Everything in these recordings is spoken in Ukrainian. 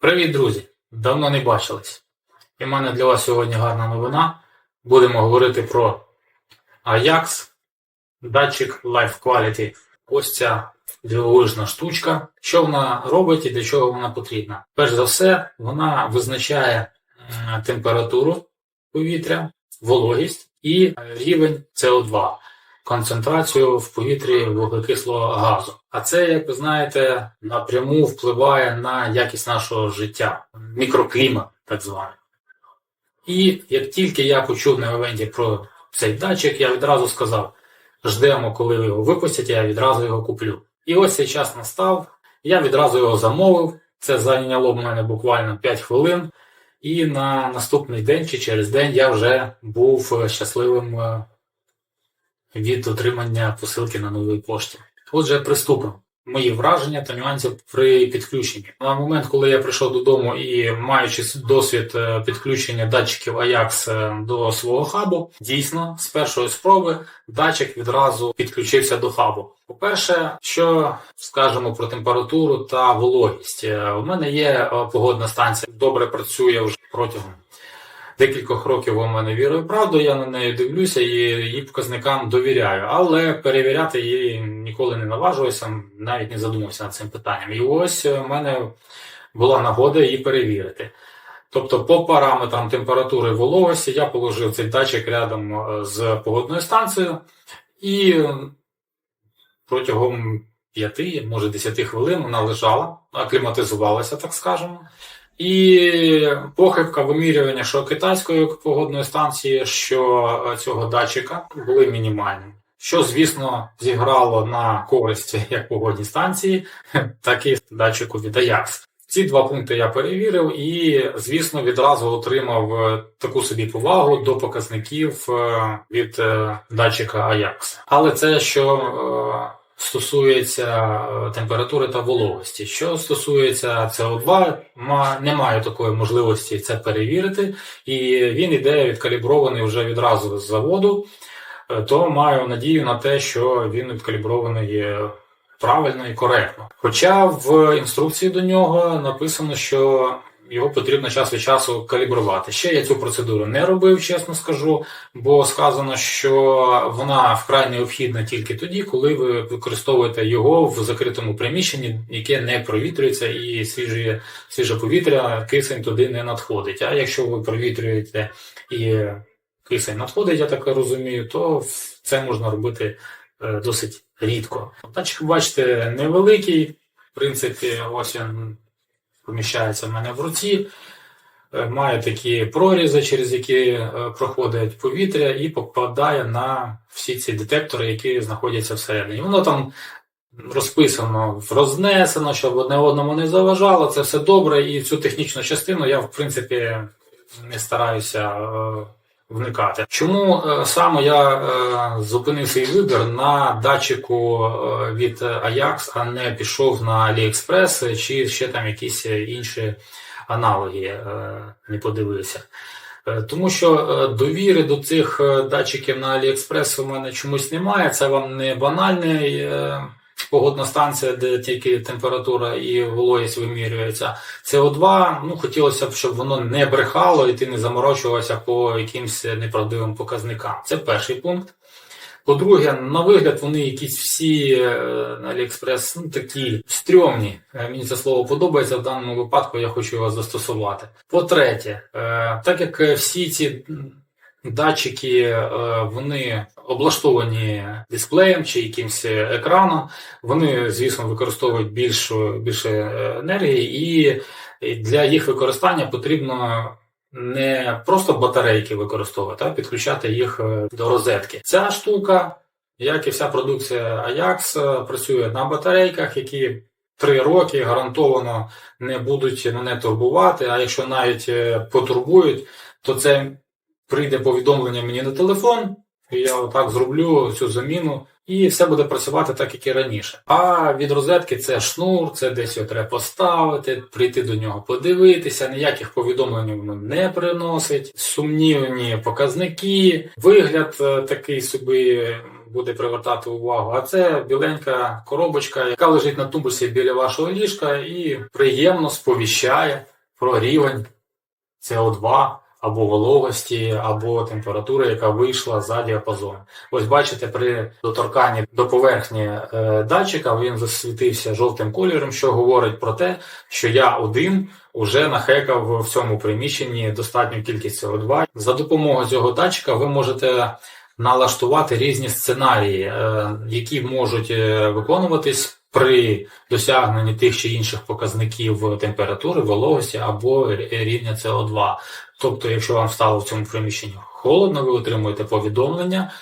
Привіт, друзі! Давно не бачились. І в мене для вас сьогодні гарна новина. Будемо говорити про Ajax датчик Life Quality. Ось ця дивовижна штучка. Що вона робить і для чого вона потрібна? Перш за все, вона визначає температуру повітря, вологість і рівень СО2 концентрацію в повітрі вуглекислого газу. А це, як ви знаєте, напряму впливає на якість нашого життя, мікроклімат, так званий. І як тільки я почув на івенті про цей датчик, я відразу сказав: ждемо, коли його випустять, я відразу його куплю. І ось цей час настав, я відразу його замовив. Це зайняло в мене буквально 5 хвилин. І на наступний день чи через день я вже був щасливим е, від отримання посилки на новій пошті. Отже, приступимо. Мої враження та нюанси при підключенні. На момент, коли я прийшов додому і маючи досвід е, підключення датчиків Ajax е, до свого хабу, дійсно з першої спроби датчик відразу підключився до хабу. По-перше, що скажемо про температуру та вологість. Е, У мене є погодна станція, добре працює вже протягом декількох років у мене вірою правду, я на неї дивлюся і її показникам довіряю, але перевіряти її ніколи не наважуюся, навіть не задумався над цим питанням. І ось у мене була нагода її перевірити. Тобто, по параметрам температури вологості я положив цей датчик рядом е, з погодною станцією і протягом 5, може 10 хвилин вона лежала, акліматизувалася, так скажемо. І похибка вимірювання що китайської погодної станції, що цього датчика були мінімальні. Що, звісно, зіграло на користь як погодній станції, так і датчику від Ajax. Ці два пункти я перевірив і, звісно, відразу отримав е, таку собі повагу до показників е, від е, датчика Ajax. Але це що е, стосується е, температури та вологості. Що стосується СО2, немає такої можливості це перевірити, і він іде відкалібрований вже відразу з заводу, Е, то маю надію на те, що він відкалібрований правильно і коректно. Хоча в інструкції до нього написано, що його потрібно час від часу калібрувати. Ще я цю процедуру не робив, чесно скажу, бо сказано, що вона вкрай необхідна тільки тоді, коли ви використовуєте його в закритому приміщенні, яке не провітрюється, і свіже, свіже повітря, кисень туди не надходить. А якщо ви провітрюєте і кисень надходить, я так розумію, то це можна робити е, досить рідко. Датчик, бачите, невеликий, в принципі, ось він поміщається в мене в руці. Е, Має такі прорізи, через які е, проходить повітря, і попадає на всі ці детектори, які знаходяться всередині. Воно там розписано, рознесено, щоб одне одному не заважало. Це все добре, і цю технічну частину я, в принципі, не стараюся е, вникати. Чому е, саме я е, зупинив свій вибір на датчику е, від Ajax, а не пішов на AliExpress чи ще там якісь інші аналоги, не подивився. Тому що довіри до цих датчиків на AliExpress у мене чомусь немає. Це вам не банальний погодна станція, де тільки температура і вологість вимірюється. СО2, ну хотілося б, щоб воно не брехало і ти не заморочувався по якимсь неправдивим показникам. Це перший пункт. По-друге, на вигляд вони якісь всі е, на AliExpress ну, такі стрьомні. Е, Мені це слово подобається в даному випадку, я хочу його застосувати. По-третє, е, так як всі ці датчики е, вони облаштовані дисплеєм чи якимось екраном, вони, звісно, використовують більшу, більше е, енергії, і для їх використання потрібно не просто батарейки використовувати, а підключати їх е, до розетки. Ця штука, як і вся продукція Ajax, працює на батарейках, які три роки гарантовано не будуть мене турбувати. А якщо навіть потурбують, то це прийде повідомлення мені на телефон, і я отак зроблю цю заміну. І все буде працювати так, як і раніше. А від розетки це шнур, це десь його треба поставити, прийти до нього подивитися, ніяких повідомлень воно не приносить, сумнівні показники, вигляд е, такий собі буде привертати увагу. А це біленька коробочка, яка лежить на тумбусі біля вашого ліжка і приємно сповіщає про рівень СО2 або вологості, або температури, яка вийшла за діапазон. Ось бачите, при доторканні до поверхні е, датчика він засвітився жовтим кольором, що говорить про те, що я один уже нахекав в цьому приміщенні достатню кількість СО2. За допомогою цього датчика ви можете налаштувати різні сценарії, е, які можуть е, виконуватись при досягненні тих чи інших показників температури, вологості або рівня СО2. Тобто, якщо вам стало в цьому приміщенні холодно, ви отримуєте повідомлення,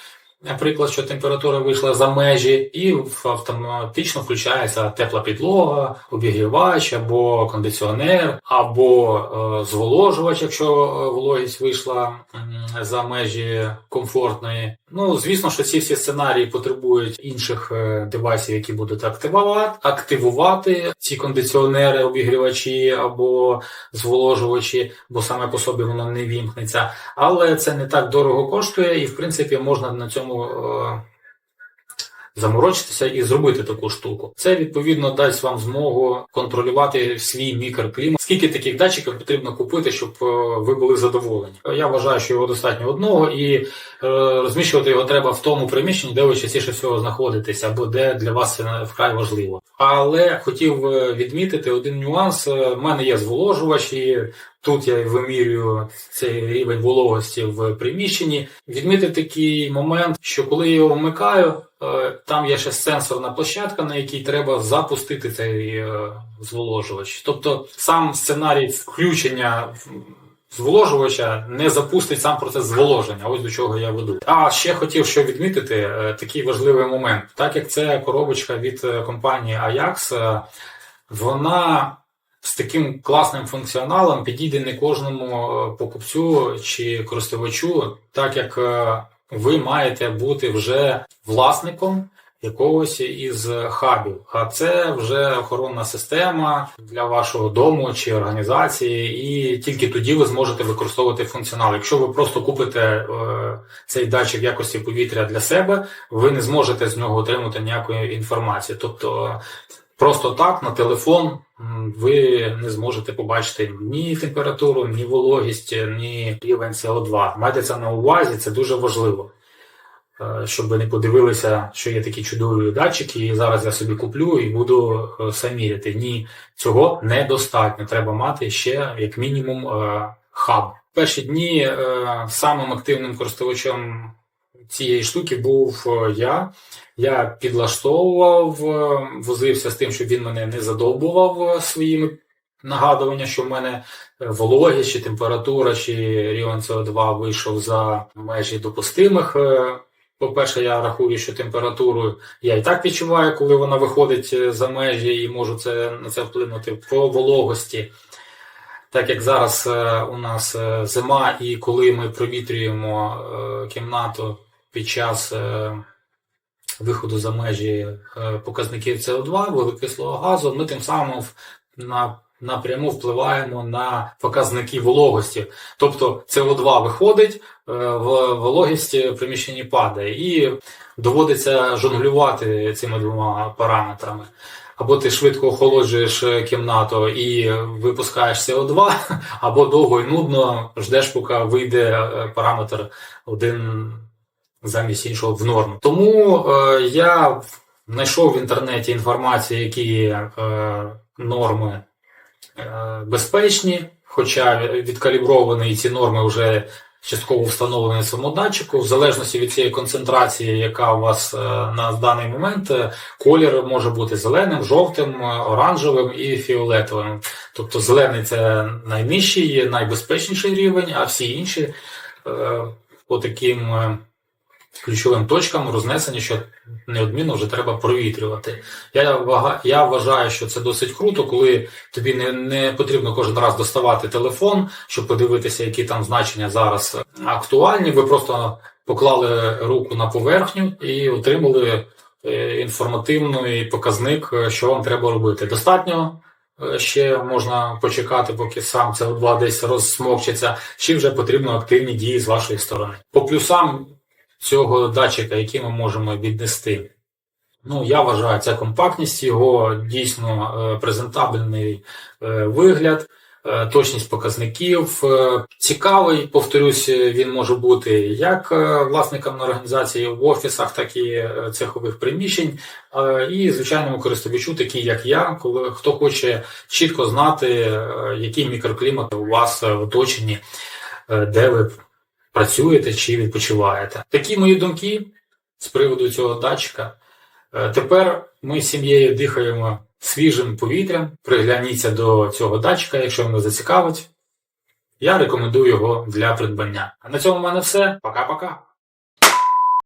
наприклад, що температура вийшла за межі, і автоматично включається тепла підлога, обігрівач або кондиціонер, або е, зволожувач, якщо е, вологість вийшла за межі комфортної. Ну, звісно, що ці всі сценарії потребують інших е, девайсів, які будуть активувати, активувати ці кондиціонери, обігрівачі або зволожувачі, бо саме по собі воно не вімкнеться. Але це не так дорого коштує, і в принципі можна на цьому е, заморочитися і зробити таку штуку. Це відповідно дасть вам змогу контролювати свій мікроклімат. Скільки таких датчиків потрібно купити, щоб е, ви були задоволені? Я вважаю, що його достатньо одного, і е, розміщувати його треба в тому приміщенні, де ви частіше всього знаходитесь, або де для вас це вкрай важливо. Але хотів е, відмітити один нюанс. В мене є зволожувач, і тут я вимірюю цей рівень вологості в приміщенні. Відмітити такий момент, що коли я його вмикаю, там є ще сенсорна площадка, на якій треба запустити цей е, зволожувач. Тобто сам сценарій включення зволожувача не запустить сам процес зволоження. Ось до чого я веду. А ще хотів що відмітити е, такий важливий момент, так як це коробочка від е, компанії Ajax, вона з таким класним функціоналом підійде не кожному покупцю чи користувачу, так як ви маєте бути вже власником якогось із хабів. А це вже охоронна система для вашого дому чи організації, і тільки тоді ви зможете використовувати функціонал. Якщо ви просто купите е, цей датчик якості повітря для себе, ви не зможете з нього отримати ніякої інформації. Тобто Просто так на телефон ви не зможете побачити ні температуру, ні вологість, ні рівень СО2. Майте це на увазі, це дуже важливо. Е, Щоб не подивилися, що є такі чудові датчики, і зараз я собі куплю і буду е, все міряти. Ні, цього недостатньо. Треба мати ще, як мінімум, е, хаб. Перші дні самим активним користувачем цієї штуки був я. Я підлаштовував, возився з тим, щоб він мене не задовбував своїми нагадуваннями, що в мене вологість, чи температура, чи рівень СО2 вийшов за межі допустимих. По-перше, я рахую, що температуру я і так відчуваю, коли вона виходить е, за межі, і можу це, на це вплинути по вологості. Так як зараз е, у нас е, зима, і коли ми провітрюємо кімнату під час виходу за межі показників СО2, вуглекислого газу, ми тим самим на, напряму впливаємо на показники вологості. Тобто СО2 виходить, е, в- вологість приміщенні падає, і доводиться жонглювати цими двома параметрами. Або ти швидко охолоджуєш кімнату і випускаєш СО2, або довго і нудно ждеш, поки вийде е, параметр один замість іншого в норму. Тому е, я знайшов в інтернеті інформацію, які е, норми безпечні, хоча відкалібровані ці норми вже частково встановлені самодатчику. В залежності від цієї концентрації, яка у вас е, на даний момент, е, колір може бути зеленим, жовтим, е, оранжевим і фіолетовим. Тобто зелений це найнижчий, найбезпечніший рівень, а всі інші е, по таким е, ключовим точкам рознесені, що неодмінно вже треба провітрювати. Я, я вважаю, що це досить круто, коли тобі не, не потрібно кожен раз доставати телефон, щоб подивитися, які там значення зараз актуальні. Ви просто поклали руку на поверхню і отримали е, інформативний показник, е, що вам треба робити. Достатньо. е, Ще можна почекати, поки сам СО2 десь розсмокчеться, чи вже потрібно активні дії з вашої сторони. По плюсам цього датчика, який ми можемо віднести. Ну, я вважаю, це компактність, його дійсно е, презентабельний е, вигляд, е, точність показників. Цікавий, повторюсь, він може бути як власникам організації в офісах, так і цехових приміщень, і звичайному користувачу, такий як я, коли хто хоче чітко знати, який мікроклімат у вас в оточенні, де ви працюєте чи відпочиваєте. Такі мої думки з приводу цього датчика. Е, Тепер ми з сім'єю дихаємо свіжим повітрям. Пригляніться до цього датчика, якщо вам зацікавить. Я рекомендую його для придбання. А на цьому в мене все. Пока-пока.